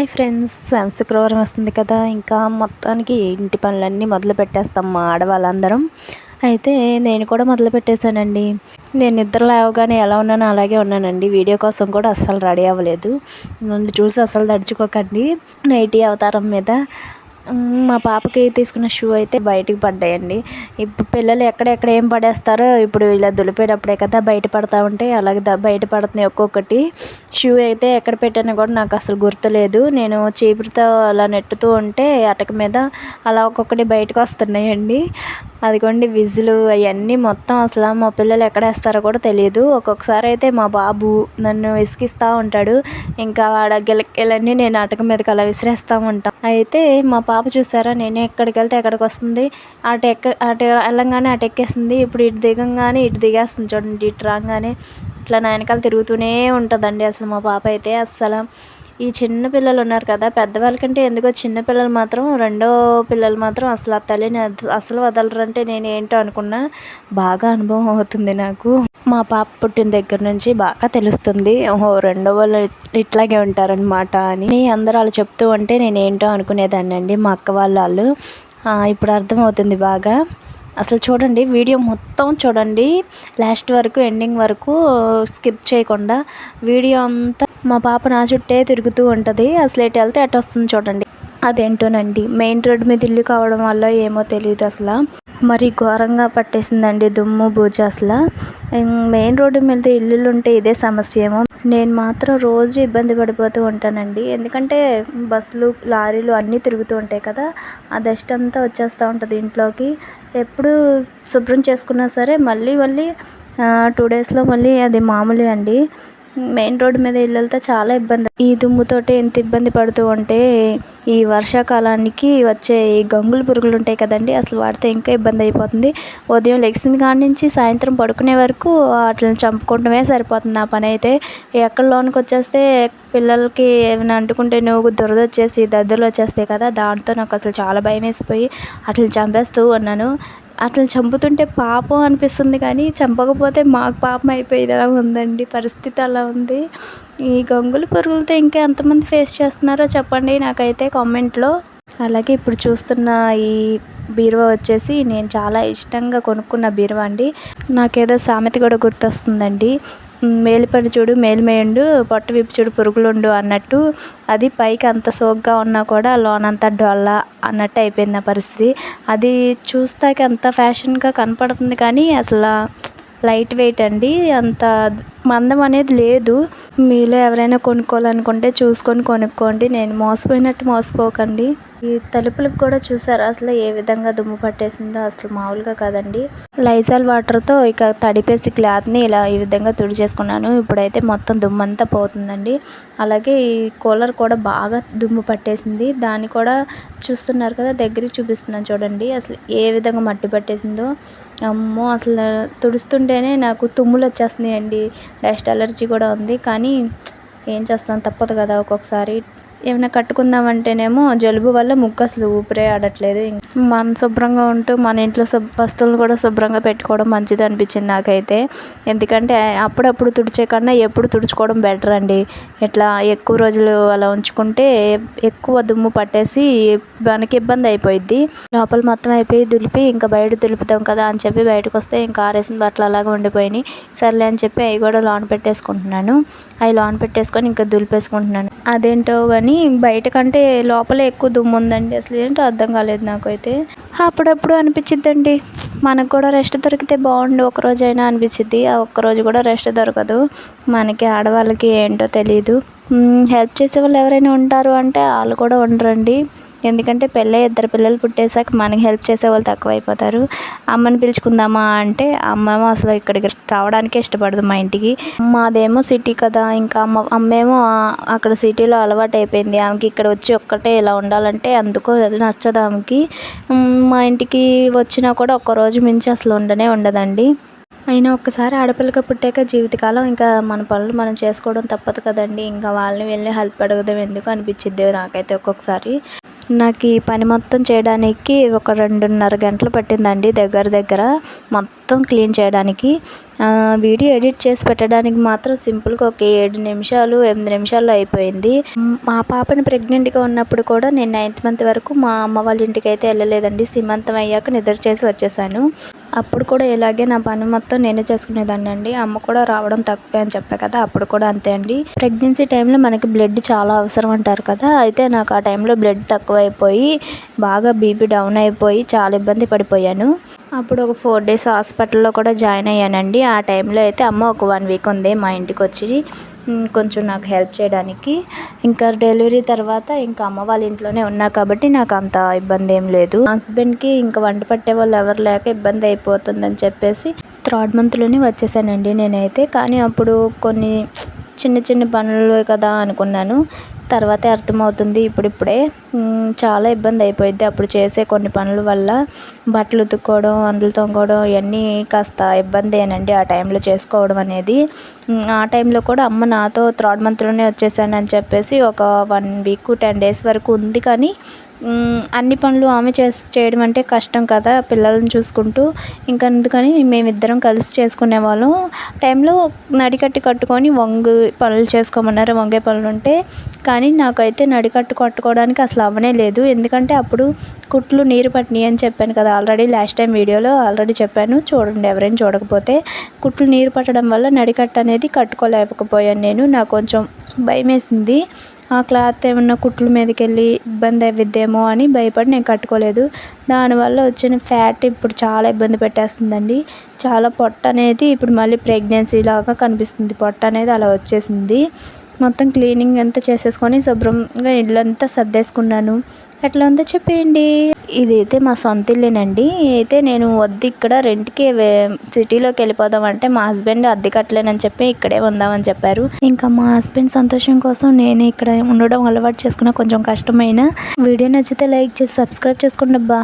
Hi friends శుక్రవారం వస్తుంది కదా. ఇంకా మొత్తానికి ఇంటి పనులన్నీ మొదలు పెట్టేస్తాం మా ఆడవాళ్ళందరం. అయితే నేను కూడా మొదలు పెట్టేశానండి. నేను నిద్ర లేవగానే ఎలా ఉన్నానో అలాగే ఉన్నానండి. వీడియో కోసం కూడా అస్సలు రెడీ అవ్వలేదు. ముందు చూసి అస్సలు తడుచుకోకండి. నైటీ అవతారం మీద మా పాపకి తీసుకున్న షూ అయితే బయటికి పడ్డాయండి. ఇప్పుడు పిల్లలు ఎక్కడెక్కడ ఏం పడేస్తారో ఇప్పుడు ఇలా దులిపేటప్పుడే కదా బయట పడతా ఉంటే అలాగే బయట పడుతున్నాయి ఒక్కొక్కటి. షూ అయితే ఎక్కడ పెట్టానో కూడా నాకు అసలు గుర్తులేదు. నేను చీపురుతో అలా నెట్టుతూ ఉంటే అటక మీద అలా ఒక్కొక్కటి బయటకు వస్తున్నాయండి. అదిగోండి విజులు అవన్నీ మొత్తం అసలు మా పిల్లలు ఎక్కడ వేస్తారో కూడా తెలియదు. ఒక్కొక్కసారి అయితే మా బాబు నన్ను విసిగిస్తూ ఉంటాడు. ఇంకా వాడ గిలక్కెలన్నీ నేను అటక మీదకి అలా విసిరేస్తూ ఉంటాను అయితే మా పాప చూసారా నేనే ఎక్కడికి వెళ్తే ఎక్కడికి వస్తుంది? అటు ఎక్క అటు వెళ్ళంగానే అటు ఎక్కేసింది. ఇప్పుడు ఇటు దిగంగానే ఇటు దిగేస్తుంది చూడండి ఇటు రాగానే. ఇట్లా నా వెనకాల తిరుగుతూనే ఉంటుందండి అసలు మా పాప అయితే అస్సలు. ఈ చిన్న పిల్లలు ఉన్నారు కదా పెద్దవాళ్ళకంటే ఎందుకో చిన్న పిల్లలు మాత్రం రెండో పిల్లలు మాత్రం అసలు ఆ తల్లిని అసలు వదలరంటే నేను ఏంటో అనుకున్నా బాగా అనుభవం అవుతుంది నాకు. మా పాప పుట్టిన దగ్గర నుంచి బాగా తెలుస్తుంది ఓహో రెండో వాళ్ళు ఇట్లాగే ఉంటారనమాట అని. అందరూ వాళ్ళు చెప్తూ ఉంటే నేను ఏంటో అనుకునేదాన్ని అండి మా అక్క వాళ్ళు ఇప్పుడు అర్థమవుతుంది బాగా. అసలు చూడండి వీడియో మొత్తం చూడండి. లాస్ట్ వరకు ఎండింగ్ వరకు స్కిప్ చేయకుండా వీడియో అంతా మా పాప నా చుట్టే తిరుగుతూ ఉంటుంది. అసలు ఎటు వెళ్తే అటు వస్తుంది చూడండి. అదేంటోనండి మెయిన్ రోడ్ మీద ఇల్లు కావడం వల్ల ఏమో తెలియదు అసలు. మరి ఘోరంగా పట్టేసిందండి దుమ్ము బూజ అసలు. మెయిన్ రోడ్డు మీద ఇల్లులు ఉంటే ఇదే సమస్య ఏమో. నేను మాత్రం రోజు ఇబ్బంది పడిపోతూ ఉంటానండి. ఎందుకంటే బస్సులు లారీలు అన్నీ తిరుగుతూ ఉంటాయి కదా ఆ డస్ట్ అంతా వచ్చేస్తూ ఉంటుంది ఇంట్లోకి. ఎప్పుడు శుభ్రం చేసుకున్నా సరే మళ్ళీ మళ్ళీ టూ డేస్లో మళ్ళీ అది మామూలే అండి. మెయిన్ రోడ్డు మీద ఇల్లులతో చాలా ఇబ్బంది. ఈ దుమ్ముతోటి ఎంత ఇబ్బంది పడుతూ ఉంటే ఈ వర్షాకాలానికి వచ్చే ఈ గంగులు పురుగులు ఉంటాయి కదండి అసలు వాడితే ఇంకా ఇబ్బంది అయిపోతుంది. ఉదయం లెగ్సింది కాడి నుంచి సాయంత్రం పడుకునే వరకు వాటిని చంపుకోవటమే సరిపోతుంది ఆ పని అయితే. ఎక్కడ లోనికి వచ్చేస్తే పిల్లలకి ఏమైనా అంటుకుంటే నువ్వు దురద వచ్చేసి దద్దలు వచ్చేస్తాయి కదా దాంతో నాకు అసలు చాలా భయం వేసిపోయి అట్లా చంపేస్తూ ఉన్నాను. అట్లా చంపుతుంటే పాపం అనిపిస్తుంది కానీ చంపకపోతే మాకు పాపం అయిపోయేది అలా ఉందండి? పరిస్థితి అలా ఉంది. ఈ గంగుల పురుగులతో ఇంకా ఎంతమంది ఫేస్ చేస్తున్నారో చెప్పండి నాకైతే కామెంట్లో. అలాగే ఇప్పుడు చూస్తున్న ఈ బీరువా వచ్చేసి నేను చాలా ఇష్టంగా కొనుక్కున్న బీరువా అండి. నాకేదో సామెత కూడా గుర్తొస్తుందండి. మేలిపడి చూడు మేలుమేయండు పొట్ట విప్పి చూడు పురుగులుండు అన్నట్టు. అది పైకి అంత సోగ్గా ఉన్నా కూడా లోనంతా డొల్ల అన్నట్టు అయిపోయింది నా పరిస్థితి. అది చూస్తాక అంత ఫ్యాషన్గా కనపడుతుంది కానీ అసలు లైట్ వెయిట్ అండి. అంత మందం అనేది లేదు. మీలో ఎవరైనా కొనుక్కోవాలనుకుంటే చూసుకొని కొనుక్కోండి. నేను మోసపోయినట్టు మోసపోకండి. ఈ తలుపులకు కూడా చూసారు? అసలు ఏ విధంగా దుమ్ము పట్టేసిందో అసలు మామూలుగా కాదండి. లైజాల్ వాటర్తో ఇక తడిపేసి క్లాత్ని ఇలా ఈ విధంగా తుడిచేసుకున్నాను ఇప్పుడైతే మొత్తం దుమ్ము అంతా పోతుందండి. అలాగే ఈ కూలర్ కూడా బాగా దుమ్ము పట్టేసింది. దాన్ని కూడా చూస్తున్నారు కదా దగ్గరికి చూపిస్తున్నాను చూడండి. అసలు ఏ విధంగా మట్టి పట్టేసిందో. అమ్మో! అసలు తుడుస్తుంటేనే నాకు తుమ్ములు వచ్చేస్తున్నాయండి. డస్ట్ అలర్జీ కూడా ఉంది కానీ ఏం చేస్తాం తప్పదు కదా ఒక్కొక్కసారి. ఏమైనా కట్టుకుందామంటేనేమో జలుబు వల్ల ముక్కు అసలు ఊపిరే ఆడట్లేదు. మనం శుభ్రంగా ఉంటూ మన ఇంట్లో వస్తువులు కూడా శుభ్రంగా పెట్టుకోవడం మంచిది అనిపించింది నాకైతే. ఎందుకంటే అప్పుడప్పుడు తుడిచే కన్నా ఎప్పుడు తుడుచుకోవడం బెటర్ అండి. ఇట్లా ఎక్కువ రోజులు అలా ఉంచుకుంటే ఎక్కువ దుమ్ము పట్టేసి మనకి ఇబ్బంది అయిపోయిద్ది. లోపల మొత్తం అయిపోయి దులిపి ఇంకా బయట దులుపుతాం కదా అని చెప్పి బయటకు వస్తే ఇంకా ఆరేసిన బట్టలు అలాగే ఉండిపోయినాయి. సర్లే అని చెప్పి అవి కూడా లోన్ పెట్టేసుకుంటున్నాను. అవి లోన్ పెట్టేసుకొని ఇంకా దులిపేసుకుంటున్నాను. అదేంటో కానీ బయట కంటే లోపల ఎక్కువ దుమ్ము ఉందండి అసలు ఏంటో అర్థం కాలేదు నాకైతే. అప్పుడప్పుడు అనిపించిద్దండి మనకు కూడా రెస్ట్ దొరికితే బాగుండు. ఒకరోజైనా అనిపించిద్ది ఆ ఒక్కరోజు కూడా రెస్ట్ దొరకదు. మనకి ఆడవాళ్ళకి ఏంటో తెలియదు హెల్ప్ చేసే వాళ్ళు ఎవరైనా ఉంటారు అంటే వాళ్ళు కూడా ఉండరండి. ఎందుకంటే పెళ్ళి ఇద్దరు పిల్లలు పుట్టేసాక మనకి హెల్ప్ చేసే వాళ్ళు తక్కువైపోతారు. అమ్మని పిలుచుకుందామా అంటే అమ్మేమో అసలు ఇక్కడికి రావడానికే ఇష్టపడదు మా ఇంటికి. మాదేమో సిటీ కదా ఇంకా అమ్మ అమ్మేమో అక్కడ సిటీలో అలవాటు అయిపోయింది ఆమెకి ఇక్కడ వచ్చి ఒక్కటే ఇలా ఉండాలంటే అందుకో నచ్చదు ఆమెకి. మా ఇంటికి వచ్చినా కూడా ఒక్కరోజు మించి అసలు ఉండనే ఉండదండి. అయినా ఒక్కసారి ఆడపిల్లగా పుట్టాక జీవితకాలం ఇంకా మన పనులు మనం చేసుకోవడం తప్పదు కదండి. ఇంకా వాళ్ళని వెళ్ళి హెల్ప్ అడగడం ఎందుకు అనిపించిద్ది నాకైతే ఒక్కొక్కసారి. నాకు ఈ పని మొత్తం చేయడానికి ఒక రెండున్నర గంటలు పట్టిందండి దగ్గర దగ్గర. మొత్తం క్లీన్ చేయడానికి. వీడియో ఎడిట్ చేసి పెట్టడానికి మాత్రం సింపుల్గా ఒక ఏడు నిమిషాలు ఎనిమిది నిమిషాల్లో అయిపోయింది. మా పాపని ప్రెగ్నెంట్గా ఉన్నప్పుడు కూడా నేను నైన్త్ మంత్ వరకు మా అమ్మ వాళ్ళ ఇంటికి అయితే వెళ్ళలేదండి. సీమంతం అయ్యాక నిద్ర చేసి వచ్చేసాను. అప్పుడు కూడా ఇలాగే నా పని మొత్తం నేనే చేసుకునేదాన్ని అండి. అమ్మ కూడా రావడం తక్కువే అని చెప్పా కదా అప్పుడు కూడా అంతే అండి. ప్రెగ్నెన్సీ టైంలో మనకి బ్లడ్ చాలా అవసరం అంటారు కదా అయితే నాకు ఆ టైంలో బ్లడ్ తక్కువ అయిపోయి బాగా బీపీ డౌన్ అయిపోయి చాలా ఇబ్బంది పడిపోయాను. అప్పుడు ఒక ఫోర్ డేస్ హాస్పిటల్లో కూడా జాయిన్ అయ్యానండి. ఆ టైంలో అయితే అమ్మ ఒక వన్ వీక్ ఉంది మా ఇంటికి వచ్చి కొంచెం నాకు హెల్ప్ చేయడానికి. ఇంకా డెలివరీ తర్వాత ఇంకా అమ్మ వాళ్ళ ఇంట్లోనే ఉన్నా కాబట్టి నాకు అంత ఇబ్బంది ఏం లేదు. హస్బెండ్కి ఇంకా వంట పట్టే వాళ్ళు ఎవరు లేక ఇబ్బంది అయిపోతుందని చెప్పేసి థర్డ్ మంత్లోనే వచ్చేసానండి నేనైతే. కానీ అప్పుడు కొన్ని చిన్న చిన్న పనులు కదా అనుకున్నాను. తర్వాతే అర్థమవుతుంది ఇప్పుడిప్పుడే. చాలా ఇబ్బంది అయిపోయింది అప్పుడు చేసే కొన్ని పనుల వల్ల. బట్టలు ఉతుక్కోవడం అండ్లు తొంగడం ఇవన్నీ కాస్త ఇబ్బందేనండి ఆ టైంలో చేసుకోవడం అనేది. ఆ టైంలో కూడా అమ్మ నాతో థర్డ్ మంత్లోనే వచ్చేసానని చెప్పేసి ఒక వన్ వీక్ టెన్ డేస్ వరకు ఉంది కానీ అన్ని పనులు ఆమె చేసి చేయడం అంటే కష్టం కదా పిల్లల్ని చూసుకుంటూ. ఇంకా అందుకని మేమిద్దరం కలిసి చేసుకునే వాళ్ళం. టైంలో నడికట్టు కట్టుకొని వంగు పనులు చేసుకోమన్నారు. వంగే పనులు ఉంటే కానీ నాకైతే నడికట్టు కట్టుకోవడానికి అసలు అవ్వనే లేదు. ఎందుకంటే అప్పుడు కుట్లు నీరు పట్టినాయి అని చెప్పాను కదా ఆల్రెడీ లాస్ట్ టైం వీడియోలో ఆల్రెడీ చెప్పాను. చూడండి ఎవరైనా చూడకపోతే కుట్లు నీరు పట్టడం వల్ల నడికట్టు అనేది కట్టుకోలేకపోయాను నేను. నాకు కొంచెం భయం వేసింది ఆ క్లాత్ ఏమన్నా కుట్ల మీదకి వెళ్ళి ఇబ్బంది అవ్విద్దేమో అని భయపడి నేను కట్టుకోలేదు. దానివల్ల వచ్చిన ఫ్యాట్ ఇప్పుడు చాలా ఇబ్బంది పెట్టేస్తుందండి. చాలా పొట్ట అనేది ఇప్పుడు మళ్ళీ ప్రెగ్నెన్సీ లాగా కనిపిస్తుంది. పొట్ట అనేది అలా వచ్చేసింది. మొత్తం క్లీనింగ్ అంతా చేసేసుకొని శుభ్రంగా ఇళ్ళంతా సర్దేసుకున్నాను. ఎట్లా ఉందో చెప్పేయండి. ఇదైతే మా సొంత ఇల్లేనండి. అయితే నేను వద్దు ఇక్కడ రెంట్కి సిటీలోకి వెళ్ళిపోదాం అంటే మా హస్బెండ్ అద్దె కట్టలేనని చెప్పి ఇక్కడే ఉందామని చెప్పారు. ఇంకా మా హస్బెండ్ సంతోషం కోసం నేను ఇక్కడ ఉండడం అలవాటు చేసుకున్న కొంచెం కష్టమైన. వీడియో నచ్చితే లైక్ చేసి సబ్స్క్రైబ్ చేసుకోండి అబ్బా.